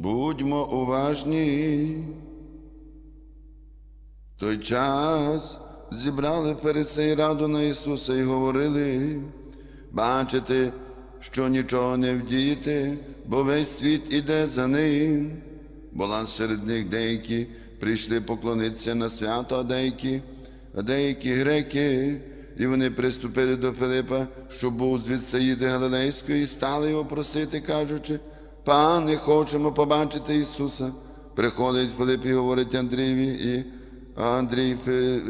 Будьмо уважні. Той час зібрали фарисеї раду на Ісуса і говорили, бачите, що нічого не вдієте, бо весь світ іде за ним. Була серед них деякі прийшли поклонитися на свято, а деякі, а деякі греки, і вони приступили до Филипа, що був з Віцаїди Галилейської, і стали його просити, кажучи, Пане, хочемо побачити Ісуса. Приходить Филип і говорить Андрієві, і Андрій Фи,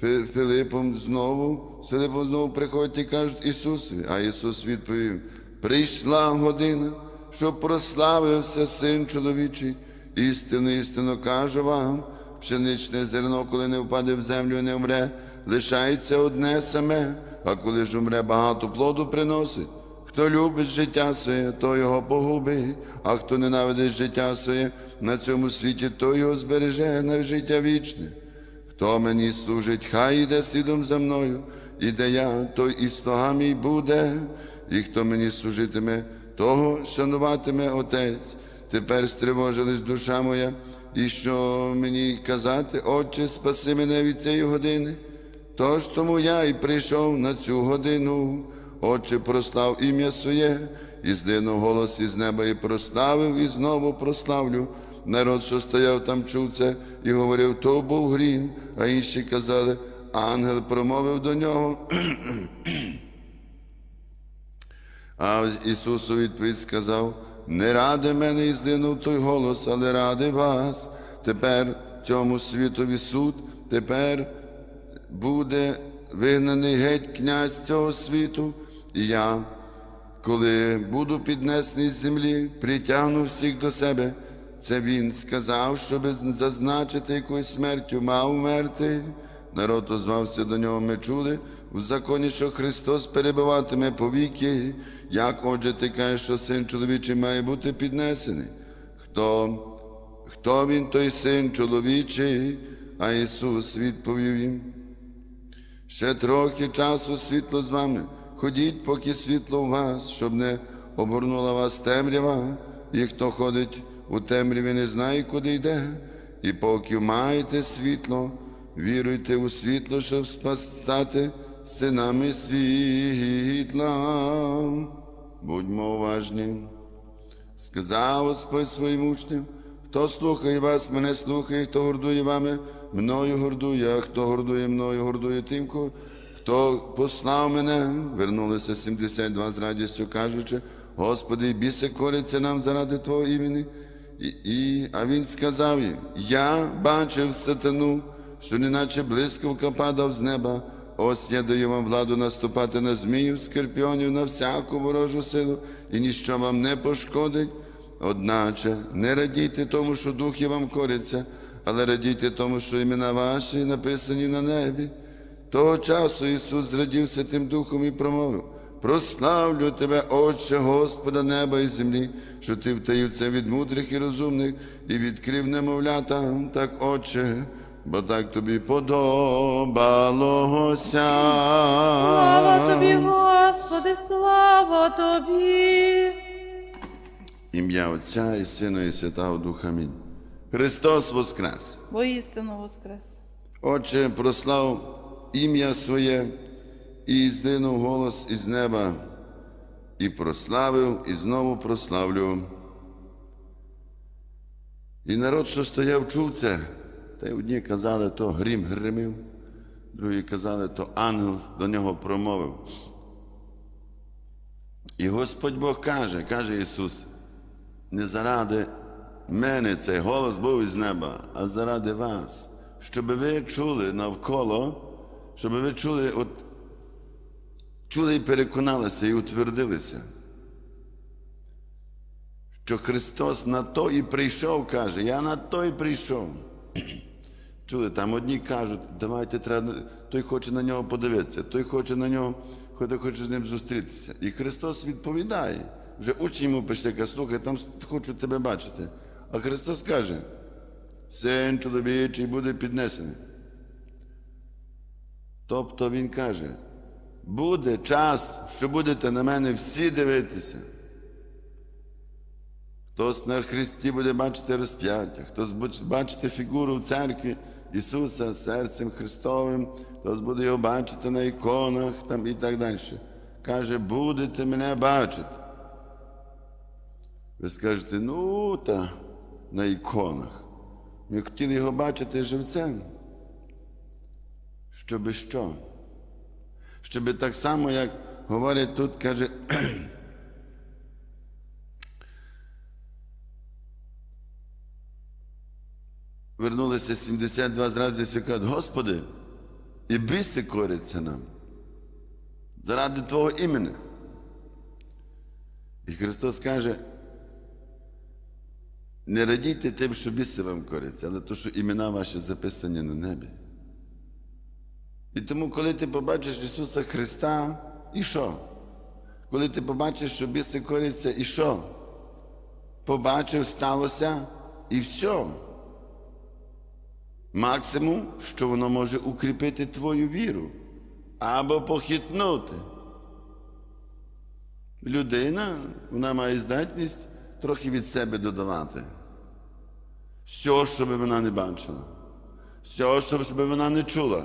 Фи, Филипом знову, з Филипом знову приходять і кажуть Ісусові. А Ісус відповів: прийшла година, щоб прославився Син чоловічий. Істинно, істинно кажу вам, пшеничне зерно, коли не впаде в землю не вмре, лишається одне саме, а коли ж умре, багато плоду приносить. Хто любить життя своє, то його погубить, а хто ненавидить життя своє на цьому світі, то його збереже на життя вічне. Хто мені служить, хай іде слідом за мною, і де я, той і слуга мій буде, і хто мені служитиме, того шануватиме Отець. Тепер стривожилась душа моя, і що мені казати, Отче, спаси мене від цієї години. Тож тому я і прийшов на цю годину. Отче прослав ім'я своє, і здвинув голос із неба, і прославив, і знову прославлю. Народ, що стояв там, чув це, і говорив, то був грім, а інші казали, ангел промовив до нього. А Ісус у відповідь сказав, не ради мене і здвинув той голос, але ради вас. Тепер цьому світові суд, тепер буде вигнаний геть князь цього світу, і я, коли буду піднесений з землі, притягну всіх до себе. Це він сказав, щоб зазначити якоюсь смертю мав вмерти. Народ озвався до нього, ми чули в законі, що Христос перебиватиме повіки. Як отже ти кажеш, що син чоловічий має бути піднесений? Хто, хто він, той син чоловічий? А Ісус відповів їм. Ще трохи часу світло з вами. Ходіть, поки світло у вас, щоб не обгорнула вас темрява, і хто ходить у темряві, не знає, куди йде. І поки маєте світло, віруйте у світло, щоб стати синами світла. Будьмо уважні. Сказав Господь своїм учням, хто слухає вас, мене слухає, хто гордує вами, мною гордує, а хто гордує мною, гордує тим, ко- хто послав мене. Вернулися 72 з радістю, кажучи, Господи, біси коряться нам заради Твого імені. І, і, а він сказав їм, я бачив сатану, що неначе блискавка падав з неба. Ось я даю вам владу наступати на зміїв, скорпіонів, на всяку ворожу силу, і ніщо вам не пошкодить. Одначе не радійте тому, що духи вам коряться, але радійте тому, що імена ваші написані на небі. Того часу Ісус зрадів Святим Духом і промовив: Прославлю тебе, Отче, Господа неба і землі, що ти втаїв це від мудрих і розумних і відкрив немовлятам, так, Отче, бо так тобі подобалося. Слава тобі, Господи, слава тобі. Ім'я Отця і Сина, і Святого Духа. Амінь. Христос Воскрес! Воістину воскрес. Отче, прослав ім'я своє і здвинув голос із неба, і прославив, і знову прославлю. І народ, що стояв, чув це, та й одні казали, то грім гримів, другі казали, то ангел до нього промовив. І Господь Бог каже, каже Ісус, не заради мене цей голос був із неба, а заради вас, щоб ви чули навколо, щоб ви чули, от, чули і переконалися, і утвердилися, що Христос на то і прийшов, каже, я на то і прийшов. Чули, там одні кажуть, давайте треба, той хоче на нього подивитися, той хоче на нього, той хоче з ним зустрітися. І Христос відповідає. Вже учні йому пішли, каже, слухай, там хочу тебе бачити. А Христос каже, син чоловічий буде піднесений. Тобто Він каже, буде час, що будете на мене всі дивитися. Хтось на Христі буде бачити розп'яття, хтось буде бачити фігуру в церкві Ісуса серцем Христовим, хтось буде його бачити на іконах там і так далі. Каже, будете мене бачити. Ви скажете, ну та на іконах. Ми хотіли його бачити живцем. Щоби що? Щоби так само, як говорять тут, каже. Вернулися 72 зрази і кажуть, Господи, і біси коряться нам заради Твого імені. І Христос каже, не радійте тим, що біси вам коряться, але то, що імена ваші записані на небі. І тому, коли ти побачиш Ісуса Христа, і що? Коли ти побачиш, що біси коряться, і що? Побачив, сталося, і все. Максимум, що воно може укріпити твою віру або похитнути. Людина, вона має здатність трохи від себе додавати. Все, що би вона не бачила, все, що би вона не чула,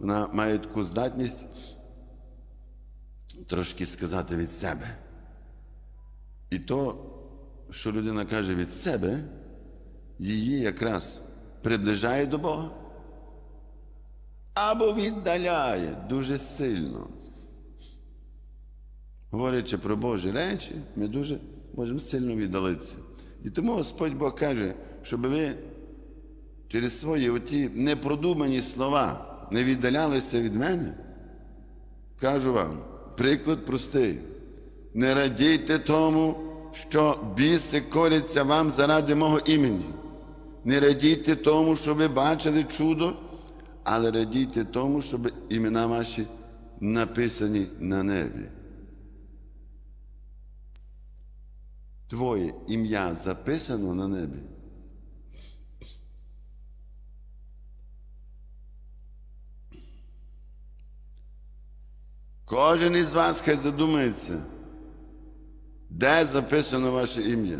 вона має таку здатність трошки сказати від себе. І то, що людина каже від себе, її якраз приближає до Бога або віддаляє дуже сильно. Говорячи про Божі речі, ми дуже можемо сильно віддалитися. І тому Господь Бог каже, щоб ви через свої оті непродумані слова не віддалялися від мене. Кажу вам, приклад простий. Не радійте тому, що біси коряться вам заради мого імені. Не радійте тому, що ви бачили чудо, але радійте тому, щоб імена ваші написані на небі. Твоє ім'я записано на небі. Кожен із вас хай задумається, де записано ваше ім'я.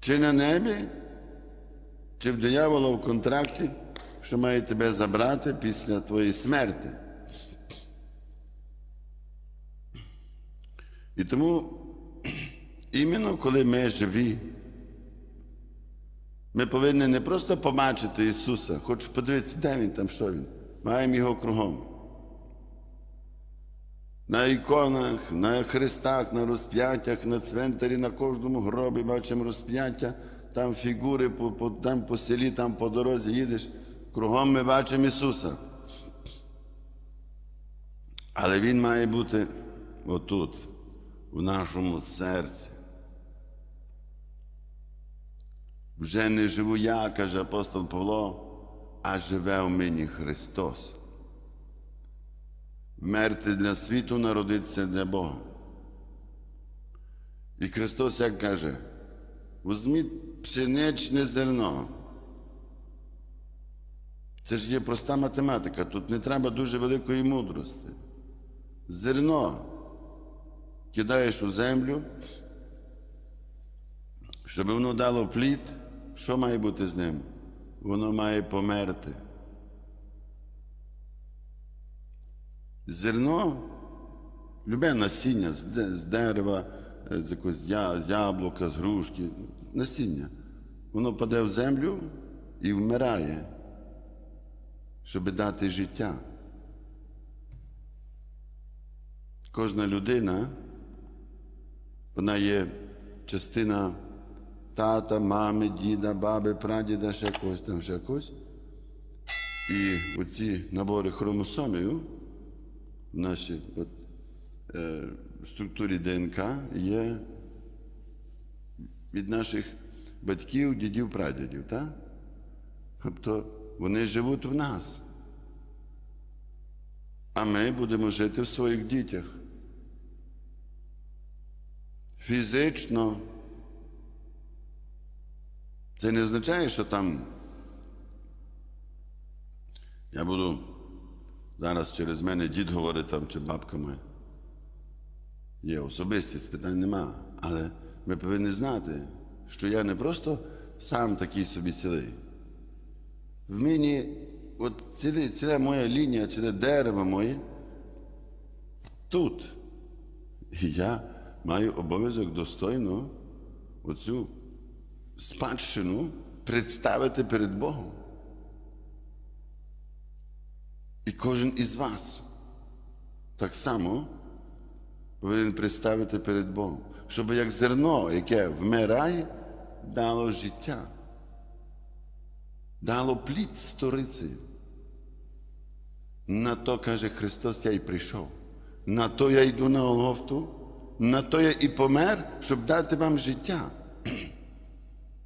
Чи на небі, чи в диявола в контракті, що має тебе забрати після твоєї смерти. І тому іменно коли ми живі, ми повинні не просто побачити Ісуса, хочу подивитися, де Він там, що Він. Маємо його кругом. На іконах, на хрестах, на розп'яттях, на цвинтарі, на кожному гробі бачимо розп'яття, там фігури, по, по, там по селі, там по дорозі їдеш. Кругом ми бачимо Ісуса. Але Він має бути отут, у нашому серці. Вже не живу я, каже апостол Павло, а живе в мені Христос. Вмерти для світу, народитися для Бога. І Христос як каже, візьміть пшеничне зерно. Це ж є проста математика, тут не треба дуже великої мудрості. Зерно кидаєш у землю, щоб воно дало плід, що має бути з ним? Воно має померти. Зерно, любе насіння з дерева, е, з яблука, з грушки, насіння. Воно паде в землю і вмирає, щоб дати життя. Кожна людина, вона є частина тата, мами, діда, баби, прадіда, ще когось там, ще когось. І оці набори хромосомів в нашій от, е, структурі ДНК є від наших батьків, дідів, прадідів. Так? Тобто вони живуть в нас. А ми будемо жити в своїх дітях. Фізично. Це не означає, що там я буду зараз через мене дід говорить там чи бабка моя. Є особистість, питань нема. Але ми повинні знати, що я не просто сам такий собі цілий. В мені, от ціле, ціла моя лінія, ціле дерево моє тут. І я маю обов'язок достойно оцю спадщину представити перед Богом. І кожен із вас так само повинен представити перед Богом, щоб як зерно, яке вмирає, дало життя, дало плід сторицею. На то, каже Христос, я й прийшов. На то я йду на Голгофту, на то я і помер, щоб дати вам життя.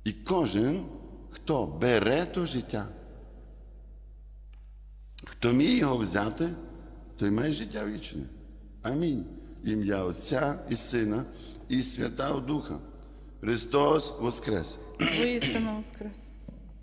І кожен, хто бере то життя, хто вміє його взяти, той має життя вічне. Амінь. Ім'я Отця і Сина, і Святого Духа. Христос Воскрес! Воістину воскрес.